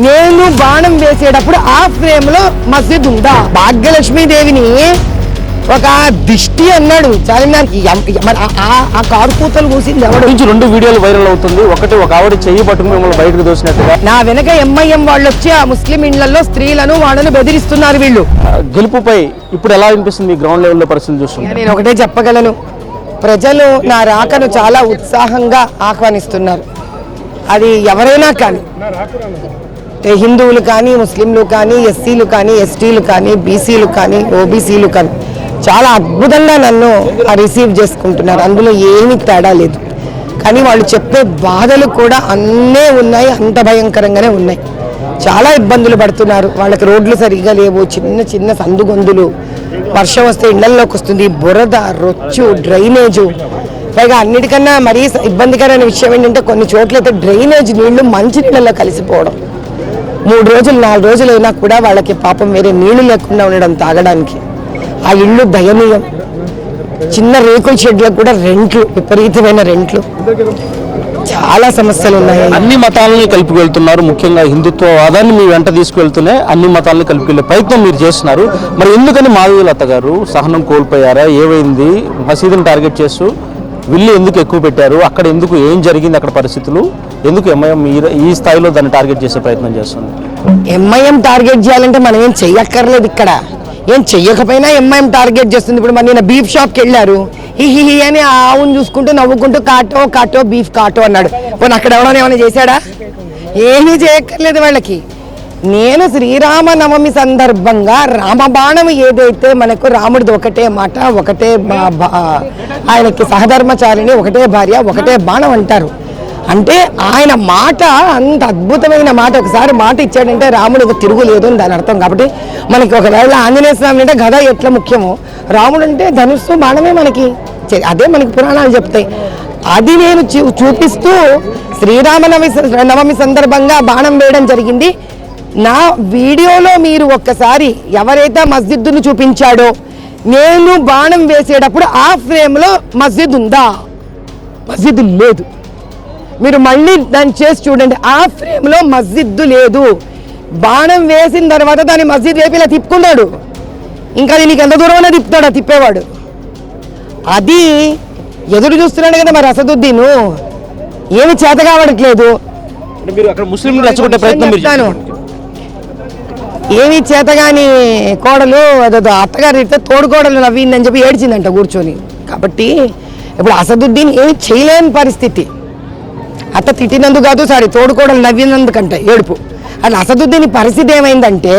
నేను బాణం వేసేటప్పుడు ఆ ఫ్రేమ్లో మస్జిద్ ఉందా? భాగ్యలక్ష్మీదేవిని ఒక దిష్టి అన్నాడు. మరి ఆ- కారు కూతలు కూసింది ఎవడు? నుంచి రెండు వీడియోలు వైరల్ అవుతుంది. ఒకటి ఒక ఆవిడ చెయ్యి పట్టుకుని మిమ్మల్ని బయటకు దోసినట్టుగా. నా వెనక ఎంఐఎం వాళ్ళు వచ్చి ఆ ముస్లిం ఇళ్ళలో స్త్రీలను వాళ్ళను బెదిరిస్తున్నారు వీళ్ళు. గెలుపుపై ఇప్పుడు ఎలా అనిపిస్తుంది గ్రౌండ్ లెవెల్లో పరిస్థితులు చూస్తుంది నేను ఒకటే చెప్పగలను. ప్రజలు నా రాకను చాలా ఉత్సాహంగా ఆహ్వానిస్తున్నారు. అది ఎవరైనా కానీ. హిందువులు కానీ ముస్లింలు కానీ ఎస్సీలు కానీ ఎస్టీలు కానీ బీసీలు కానీ ఓబీసీలు కానీ చాలా అద్భుతంగా నన్ను రిసీవ్ చేసుకుంటున్నారు. అందులో ఏమీ తేడా లేదు. కానీ వాళ్ళు చెప్పే బాధలు కూడా అన్నే ఉన్నాయి అంత భయంకరంగానే ఉన్నాయి. చాలా ఇబ్బందులు పడుతున్నారు. వాళ్ళకి రోడ్లు సరిగ్గా లేవు చిన్న చిన్న సందుగొందులు. వర్షం వస్తే ఇళ్ళలోకి వస్తుంది బురద రొచ్చు డ్రైనేజు. పైగా అన్నిటికన్నా మరీ ఇబ్బందికరమైన విషయం ఏంటంటే కొన్ని చోట్లయితే డ్రైనేజ్ నీళ్ళు మంచి నీళ్ళలో కలిసిపోవడం. మూడు రోజులు నాలుగు రోజులు అయినా కూడా వాళ్ళకి పాపం వేరే నీళ్ళు లేకుండా ఉండడం తాగడానికి. ఆ ఇళ్ళు దయనీయం. చిన్న రేకుల షెడ్లకు కూడా రెంట్లు విపరీతమైన రెంట్లు. చాలా సమస్యలు ఉన్నాయి. అన్ని మతాలని కలిపి వెళ్తున్నారు ముఖ్యంగా హిందుత్వవాదాన్ని మీ వెంట తీసుకువెళ్తూనే అన్ని మతాలని కలిపి వెళ్ళే ప్రయత్నం మీరు చేస్తున్నారు. మరి ఎందుకని మాధవీలత గారు సహనం కోల్పోయారా? ఏమైంది? మసీదుని టార్గెట్ చేస్తూ విల్లు ఎందుకు ఎక్కువ పెట్టారు? అక్కడ ఎందుకు? ఏం జరిగింది? అక్కడ పరిస్థితులు? ఎందుకు ఎంఐఎం ఈ- ఈ స్థాయిలో దాన్ని టార్గెట్ చేసే ప్రయత్నం చేస్తుంది? ఎంఐఎం టార్గెట్ చేయాలంటే మనం ఏం చెయ్యక్కర్లేదు ఇక్కడ. ఏం చెయ్యకపోయినా ఎంఐఎం టార్గెట్ చేస్తుంది. ఇప్పుడు మరి నేను బీఫ్ షాప్కి వెళ్ళారు హి హి హి అని ఆవును చూసుకుంటూ నవ్వుకుంటూ కాటో కాటో బీఫ్ కాటో అన్నాడు. పోనీ అక్కడ ఎవడో ఏమైనా చేశాడా? ఏమీ చేయక్కర్లేదు వాళ్ళకి. నేను శ్రీరామ నవమి సందర్భంగా రామబాణం ఏదైతే మనకు రాముడిది ఒకటే మాట ఒకటే బా- బా- ఆయనకి సహధర్మచారిని ఒకటే భార్య ఒకటే బాణం అంటారు. అంటే ఆయన మాట అంత అద్భుతమైన మాట ఒకసారి మాట ఇచ్చాడంటే రాముడు ఒక తిరుగులేదు అని దాని అర్థం. కాబట్టి మనకి ఒకవేళ ఆంజనేయ స్వామి అంటే గద ఎట్లా ముఖ్యమో రాముడు అంటే ధనుస్సు బాణమే మనకి చె- అదే మనకి పురాణాలు చెప్తాయి. అది నేను చూ- చూపిస్తూ శ్రీరామనవమి నవమి సందర్భంగా బాణం వేయడం జరిగింది. నా వీడియోలో మీరు ఒక్కసారి ఎవరైతే మస్జిద్దును చూపించాడో నేను బాణం వేసేటప్పుడు ఆ ఫ్రేమ్లో మస్జిద్ ఉందా మస్జిద్ లేదు. మీరు మళ్ళీ దాన్ని చేసి చూడండి. ఆ ఫ్రేమ్లో మస్జిద్ లేదు. బాణం వేసిన తర్వాత దాన్ని మస్జిద్ వైపు ఇలా తిప్పుకున్నాడు. ఇంకా అది నీకు ఎంత దూరమైనా తిప్పుతాడు తిప్పేవాడు. అది ఎదురు చూస్తున్నాడు కదా మరి అసదుద్దీను. ఏమి చేత కావట్లేదు. ప్రయత్నం. ఏమి చేతగాని కోడలు అదో అత్తగారు తిడితే తోడు కోడలు నవ్విందని చెప్పి ఏడ్చిందంట కూర్చొని. కాబట్టి ఇప్పుడు అసదుద్దీన్ ఏమి చేయలేని పరిస్థితి. అత్త తిట్టినందుకు కాదు సారీ తోడు కోడలు నవ్వినందుకంటే ఏడుపు. అది అసదుద్దీన్ పరిస్థితి ఏమైందంటే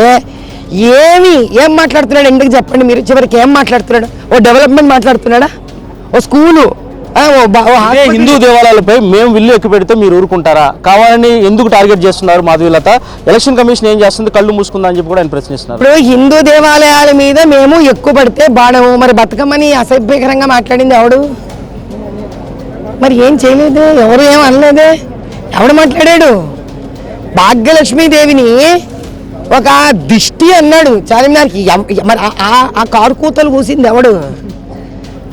ఏమి ఏం మాట్లాడుతున్నాడు ఎందుకు చెప్పండి మీరు? చివరికి ఏం మాట్లాడుతున్నాడు? ఓ డెవలప్మెంట్ మాట్లాడుతున్నాడా? ఓ స్కూలు. హిందూ దేవాలయాలపై మేము విల్లు ఎక్కువ పెడితే మీరు ఊరుకుంటారా? కావాలని ఎందుకు టార్గెట్ చేస్తున్నారు మాధవీలత? ఎలక్షన్ కమిషన్ ఏం చేస్తుంది? కళ్ళు మూసుకుందా అని చెప్పి కూడా ఆయన ప్రశ్నిస్తున్నారు. ఇప్పుడు హిందూ దేవాలయాల మీద మేము ఎక్కువ పడితే బాణము. మరి బతుకమ్మని అసభ్యకరంగా మాట్లాడింది ఎవడు? మరి ఏం చేయలేదు? ఎవరు ఏం అనలేదే? ఎవడు మాట్లాడాడు? భాగ్యలక్ష్మీదేవిని ఒక దిష్టి అన్నాడు. చార్మినార్కి మరి ఆ- ఆ- కారు కూతలు కూసింది ఎవడు?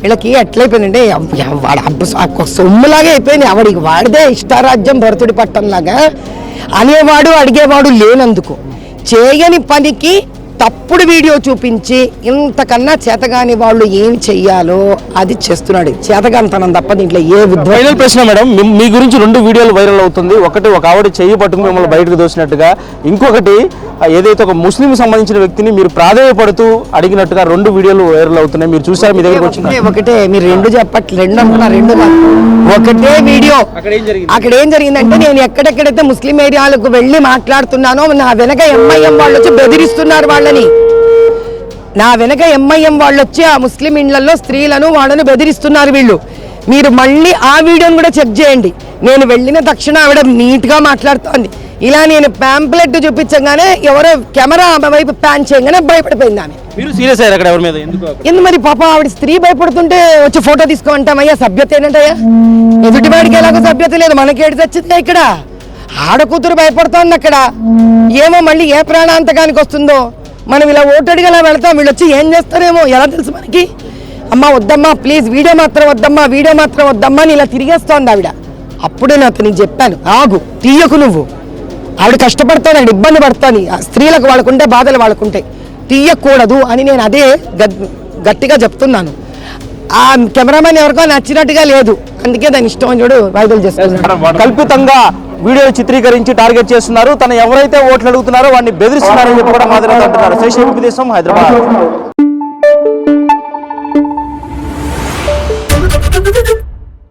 వీళ్ళకి ఎట్లయిపోయిందంటే వాడు అబ్బ- సొమ్ములాగే అయిపోయింది. ఆవిడికి వాడిదే ఇష్టారాజ్యం భరతుడి పట్టంలాగా అనేవాడు అడిగేవాడు లేనందుకు. చేయని పనికి తప్పుడు వీడియో చూపించి ఇంతకన్నా చేతగాని వాళ్ళు ఏం చెయ్యాలో అది చేస్తున్నాడు. చేతగానితనం తప్ప దీంట్లో ఏ ఫైనల్ ప్రశ్న మేడం మీ- గురించి రెండు వీడియోలు వైరల్ అవుతుంది. ఒకటి ఒక ఆవిడ చెయ్యి పట్టుకుని మిమ్మల్ని బయటకు దోసినట్టుగా ఇంకొకటి ఏదైతే ఒక ముస్లిం సంబంధించిన వ్యక్తిని మీరు ప్రాధాన్యపడుతూ అడిగినట్టుగా రెండు వీడియోలు వైరల్ అవుతున్నాయి. మీరు చూసారా? మీ దగ్గరకు వచ్చిన ఒకటే మీరు రెండు చెప్పట్లే రెండు అంటున్నా రెండు. ఒకటే వీడియో. అక్కడ ఏం జరిగింది? అక్కడ ఏం జరిగిందంటే నేను ఎక్కడెక్కడైతే ముస్లిం ఏరియాలకు వెళ్ళి మాట్లాడుతున్నానో నా వెనక ఎంఐఎం వాళ్ళు వచ్చి బెదిరిస్తున్నారు వాళ్ళని. నా వెనక ఎంఐఎం వాళ్ళు వచ్చి ఆ ముస్లిం ఇండ్లలో స్త్రీలను వాళ్ళను బెదిరిస్తున్నారు వీళ్ళు. మీరు మళ్ళీ ఆ వీడియోని కూడా చెక్ చేయండి. నేను వెళ్ళిన తక్షణ ఆవిడ నీట్గా మాట్లాడుతోంది. ఇలా నేను ప్యాంప్లెట్ చూపించగానే ఎవరో కెమెరా ఆమె వైపు ప్యాన్ చేయగానే భయపడిపోయింది ఆమె. మీరు సీరియస్ అయ్యారు అక్కడ ఎవరి మీద? ఎందుకు ఎందు మరి పాప ఆవిడ స్త్రీ భయపడుతుంటే వచ్చి ఫోటో తీసుకోమంటామయ్యా? సభ్యత ఏంటంటయ్యా? ఎదుటివాడికి ఎలాగో సభ్యత లేదు. మనకి ఏడు చచ్చిందే ఇక్కడ? ఆడకూతురు భయపడుతోంది అక్కడ. ఏమో మళ్ళీ ఏ ప్రాణాంతకానికి వస్తుందో? మనం ఇలా ఓటడిగా ఇలా వెళ్తాం. వీళ్ళు వచ్చి ఏం చేస్తారేమో? ఎలా తెలుసు మనకి? అమ్మ వద్దమ్మా ప్లీజ్ వీడియో మాత్రం వద్దమ్మా వీడియో మాత్రం వద్దమ్మా అని ఇలా తిరిగేస్తోంది ఆవిడ. అప్పుడే నేను అతనికి చెప్పాను ఆగు తీయకు నువ్వు. ఆవిడ కష్టపడుతోందండి ఇబ్బంది పడుతుంది స్త్రీలకు వాళ్ళకుంటే బాధలు వాళ్ళకుంటాయి తీయకూడదు అని నేను అదే గట్టిగా చెప్తున్నాను. ఆ కెమెరామెన్ ఎవరికో నచ్చినట్టుగా లేదు. అందుకే దాని ఇష్టం అని చూడు వైదలు చేస్తున్నాడు. కల్పితంగా వీడియో చిత్రీకరించి టార్గెట్ చేస్తున్నారు. తను ఎవరైతే ఓట్లు అడుగుతున్నారో వాడిని బెదిరిస్తున్నారని చెప్పి కూడా మాదిరి అంటున్నారు. శేషం దేశం హైదరాబాద్.